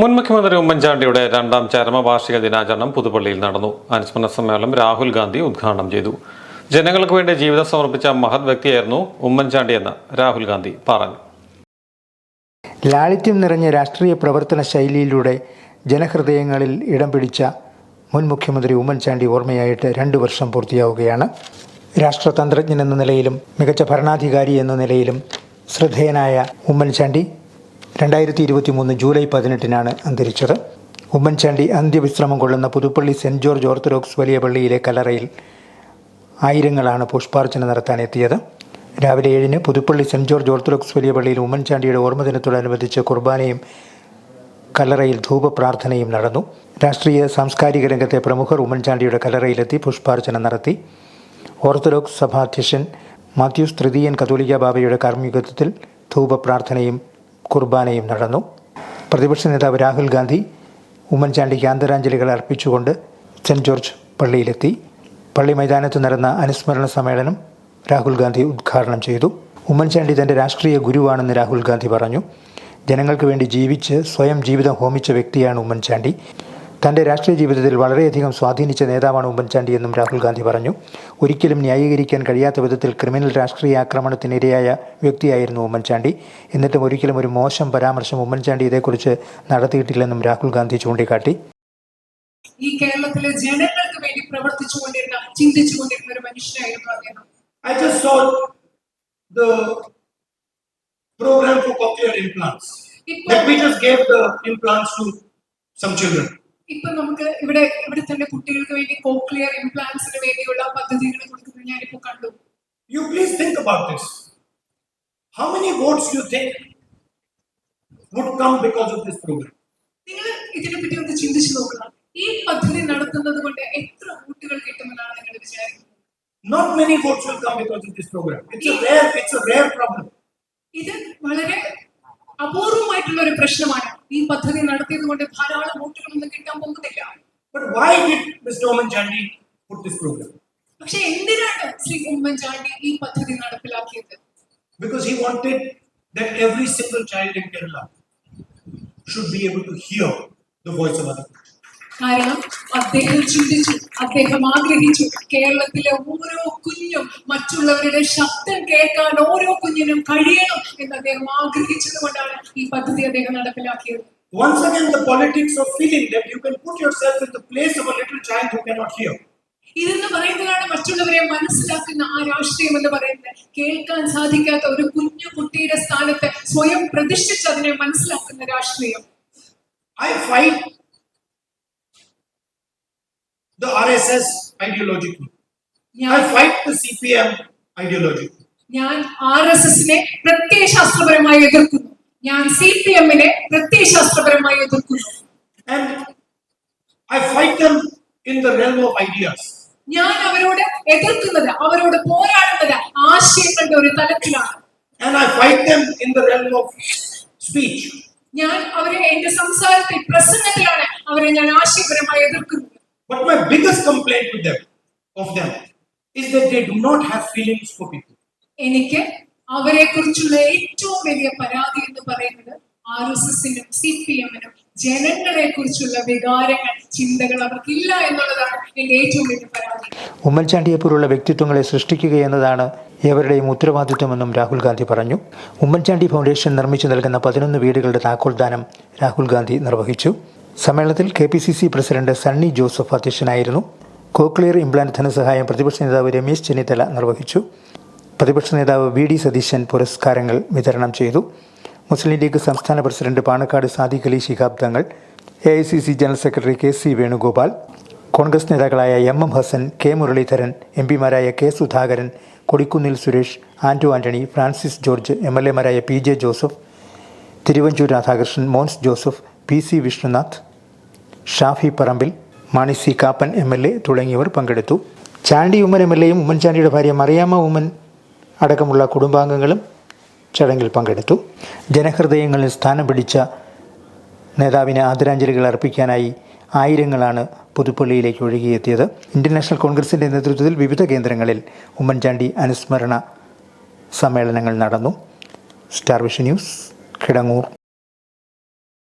മുൻ മുഖ്യമന്ത്രി ഉമ്മൻചാണ്ടിയുടെ രണ്ടാം ചരമവാർഷിക ദിനാചരണം പുതുപ്പള്ളിയിൽ നടന്നു. അനുസ്മരണ സമ്മേളനം രാഹുൽ ഗാന്ധി ഉദ്ഘാടനം ചെയ്തു. ജനങ്ങൾക്ക് വേണ്ടി ജീവിതം സമർപ്പിച്ച മഹത് വ്യക്തിയായിരുന്നു ഉമ്മൻചാണ്ടിയെന്ന് രാഹുൽ ഗാന്ധി പറഞ്ഞു. ലാളിത്യം നിറഞ്ഞ രാഷ്ട്രീയ പ്രവർത്തന ശൈലിയിലൂടെ ജനഹൃദയങ്ങളിൽ ഇടം പിടിച്ച മുൻ മുഖ്യമന്ത്രി ഉമ്മൻചാണ്ടി ഓർമ്മയായിട്ട് രണ്ടു വർഷം പൂർത്തിയാവുകയാണ്. രാഷ്ട്രതന്ത്രജ്ഞൻ എന്ന നിലയിലും മികച്ച ഭരണാധികാരി എന്ന നിലയിലും ശ്രദ്ധേയനായ ഉമ്മൻചാണ്ടി രണ്ടായിരത്തി ഇരുപത്തി മൂന്ന് ജൂലൈ പതിനെട്ടിനാണ് അന്തരിച്ചത്. ഉമ്മൻചാണ്ടി അന്ത്യവിശ്രമം കൊള്ളുന്ന പുതുപ്പള്ളി സെന്റ് ജോർജ് ഓർത്തഡോക്സ് വലിയ പള്ളിയിലെ കലറയിൽ ആയിരങ്ങളാണ് പുഷ്പാർച്ചന നടത്താനെത്തിയത് രാവിലെ ഏഴിന് പുതുപ്പള്ളി സെന്റ് ജോർജ് ഓർത്തഡോക്സ് വലിയ പള്ളിയിൽ ഉമ്മൻചാണ്ടിയുടെ ഓർമ്മദിനത്തോടനുബന്ധിച്ച് കുർബാനയും കലറയിൽ ധൂപപ്രാർത്ഥനയും നടന്നു. രാഷ്ട്രീയ സാംസ്കാരിക രംഗത്തെ പ്രമുഖർ ഉമ്മൻചാണ്ടിയുടെ കലറയിലെത്തി പുഷ്പാർച്ചന നടത്തി. ഓർത്തഡോക്സ് സഭാധ്യക്ഷൻ മാത്യൂസ് തൃതീയൻ കത്തോലിക്ക ബാബയുടെ കാർമ്മികത്വത്തിൽ ധൂപപ്രാർത്ഥനയും കുർബാനയും നടന്നു. പ്രതിപക്ഷ നേതാവ് രാഹുൽ ഗാന്ധി ഉമ്മൻചാണ്ടിക്ക് ആദരാഞ്ജലികൾ അർപ്പിച്ചുകൊണ്ട് സെന്റ് ജോർജ് പള്ളിയിലെത്തി. പള്ളി മൈതാനത്ത് നടന്ന അനുസ്മരണ സമ്മേളനം രാഹുൽ ഗാന്ധി ഉദ്ഘാടനം ചെയ്തു. ഉമ്മൻചാണ്ടി തന്റെ രാഷ്ട്രീയ ഗുരുവാണെന്ന് രാഹുൽ ഗാന്ധി പറഞ്ഞു. ജനങ്ങൾക്ക് വേണ്ടി ജീവിച്ച് സ്വയം ജീവിതം ഹോമിച്ച വ്യക്തിയാണ് ഉമ്മൻചാണ്ടി. തന്റെ രാഷ്ട്രീയ ജീവിതത്തിൽ വളരെയധികം സ്വാധീനിച്ച നേതാവാണ് ഉമ്മൻചാണ്ടി എന്നും രാഹുൽ ഗാന്ധി പറഞ്ഞു ഒരിക്കലും ന്യായീകരിക്കാൻ കഴിയാത്ത വിധത്തിൽ ക്രിമിനൽ രാഷ്ട്രീയ ആക്രമണത്തിനിരയായ വ്യക്തിയായിരുന്നു ഉമ്മൻചാണ്ടി എന്നിട്ടും ഒരിക്കലും ഒരു മോശം പരാമർശം ഉമ്മൻചാണ്ടി ഇതേക്കുറിച്ച് നടത്തിയിട്ടില്ലെന്നും രാഹുൽ ഗാന്ധി ചൂണ്ടിക്കാട്ടി ഈ കേരളത്തിലെ ജനങ്ങൾക്ക് വേണ്ടി പ്രവർത്തിച്ചുകൊണ്ടിരുന്ന ചിന്തിച്ചുകൊണ്ടിരുന്ന ഒരു മനുഷ്യനായിരുന്നു അദ്ദേഹം I just saw the program for cochlear implants. ഇപ്പൊ That we just gave the implants to some children. ഇപ്പൊ നമുക്ക് ഇവിടെ ഇവിടെ തന്നെ കുട്ടികൾക്ക് വേണ്ടി കോക്ലിയർ ഇംപ്ലാന്റ്സിന് വേണ്ടിയുള്ള പദ്ധതികൾ കൊടുക്കുന്നത് ഞാനിപ്പോ കണ്ടു you please think about this how many votes you think would come because of this program? നിങ്ങൾ ഇതിനെപ്പറ്റി ഒന്ന് ചിന്തിച്ചു നോക്കുക ഈ പദ്ധതി നടത്തുന്നത് കൊണ്ട് എത്ര വോട്ടുകൾ കിട്ടുമെന്നാണ് നിങ്ങൾ വിചാരിക്കുന്നത് Not many votes will come because of this program. It's a rare, it's a rare problem. ഇത് വളരെ അപൂർവമായിട്ടുള്ള ഒരു പ്രശ്നമാണ് പദ്ധതി നടത്തിയത് കൊണ്ട് ധാരാളം വോട്ടുകളൊന്നും കിട്ടാൻ പോകുന്നില്ല But why did Mr. Oman Chandi put this program? പക്ഷെ എന്തിനാണ് ശ്രീ ഉമ്മൻചാണ്ടി ഈ പദ്ധതി നടപ്പിലാക്കിയത് Because he wanted that every single child in Kerala should be able to hear the voice of other people. കാരണം അദ്ദേഹം ചിന്തിച്ചു അദ്ദേഹം ആഗ്രഹിച്ചു കേരളത്തിലെ ഓരോ കുഞ്ഞും മറ്റുള്ളവരുടെ ശബ്ദം കേൾക്കാൻ ഓരോ കുഞ്ഞിനും കഴിയണം എന്ന് അദ്ദേഹം ആഗ്രഹിച്ചത് കൊണ്ടാണ് ഈ പദ്ധതി അദ്ദേഹം നടപ്പിലാക്കിയത് Once again, the politics of feeling that you can put yourself in the place of a little child who cannot hear. ഇതെന്ന് പറയുന്നതാണ് മറ്റുള്ളവരെ മനസ്സിലാക്കുന്ന ആ രാഷ്ട്രീയം എന്ന് പറയുന്നത് കേൾക്കാൻ സാധിക്കാത്ത ഒരു കുഞ്ഞു കുട്ടിയുടെ സ്ഥാനത്ത് സ്വയം പ്രതിഷ്ഠിച്ച് അതിനെ മനസ്സിലാക്കുന്ന രാഷ്ട്രീയം I fight the RSS ideologically. ഞാൻ I fight the CPM ideologically. ഞാൻ ആർ എസ് എസിനെ പ്രത്യയശാസ്ത്രപരമായി എതിർക്കുന്നു ഞാൻ സി പി എമ്മിനെ പ്രത്യയശാസ്ത്രപരമായി എതിർക്കുന്നു And I fight them in the realm of ideas. ഞാൻ അവരോട് എതിർക്കുന്നത് അവരോട് പോരാടുന്നത് ആശയങ്ങളുടെ ഒരു തലത്തിലാണ് And I fight them in the realm of speech. ഞാൻ അവരെ എന്റെ സംസാരത്തിൽ പ്രസംഗത്തിലാണ് അവരെ ഞാൻ ആശയപരമായി എതിർക്കുന്നത് But my biggest complaint with them, of them, is that they do not have feelings for people. എനിക്ക് അവരെ കുറിച്ചുള്ള ഏറ്റവും വലിയ പരാതി എന്ന് പറയുന്നത് ആർ എസ് എസിനും സി പി എമ്മിനും ജനങ്ങളെ കുറിച്ചുള്ള വികാരങ്ങൾ ചിന്തകൾ അവർക്കില്ല എന്നുള്ളതാണ് എന്റെ ഏറ്റവും വലിയ പരാതി. ഉമ്മൻചാണ്ടിയെ പോലുള്ള വ്യക്തിത്വങ്ങളെ സൃഷ്ടിക്കുക എന്നതാണ് ഏവരുടെയും ഉത്തരവാദിത്വമെന്നും രാഹുൽ ഗാന്ധി പറഞ്ഞു. ഉമ്മൻചാണ്ടി ഫൗണ്ടേഷൻ നിർമ്മിച്ചു നൽകുന്ന പതിനൊന്ന് വീടുകളുടെ താക്കോൽദാനം രാഹുൽ ഗാന്ധി നിർവഹിച്ചു. സമ്മേളനത്തിൽ K P C C president Sunny Joseph അധ്യക്ഷനായിരുന്നു. കോക്ലിയർ ഇംപ്ലാന്റ് ധനസഹായം പ്രതിപക്ഷ നേതാവ് രമേശ് ചെന്നിത്തല നിർവഹിച്ചു. പ്രതിപക്ഷ നേതാവ് വി ഡി സതീശൻ പുരസ്കാരങ്ങൾ വിതരണം ചെയ്തു. മുസ്ലിം ലീഗ് സംസ്ഥാന president Panakkad Sadiq Ali Shihab Thangal A I C C general secretary K C Venugopal Congress നേതാക്കളായ M M Hassan K Muraleedharan M പിമാരായ K Sudhakaran Kodikunnil Suresh Anto Antony Francis George M L എമാരായ P J Joseph Thiruvanchoor Radhakrishnan Mons Joseph P C Vishnunath Shafi Parambil Mani C Kappan M L A തുടങ്ങിയവർ പങ്കെടുത്തു. Chandy Oommen M L എയും ഉമ്മൻചാണ്ടിയുടെ ഭാര്യ മറിയാമ്മ ഉമ്മൻ അടക്കമുള്ള കുടുംബാംഗങ്ങളും ചടങ്ങിൽ പങ്കെടുത്തു. ജനഹൃദയങ്ങളിൽ സ്ഥാനം പിടിച്ച നേതാവിന് ആദരാഞ്ജലികൾ അർപ്പിക്കാനായി ആയിരങ്ങളാണ് പുതുപ്പള്ളിയിലേക്ക് ഒഴുകിയെത്തിയത്. ഇന്ത്യൻ നാഷണൽ കോൺഗ്രസിന്റെ നേതൃത്വത്തിൽ വിവിധ കേന്ദ്രങ്ങളിൽ ഉമ്മൻചാണ്ടി അനുസ്മരണ സമ്മേളനങ്ങൾ നടന്നു. Star vision news Kidangoor.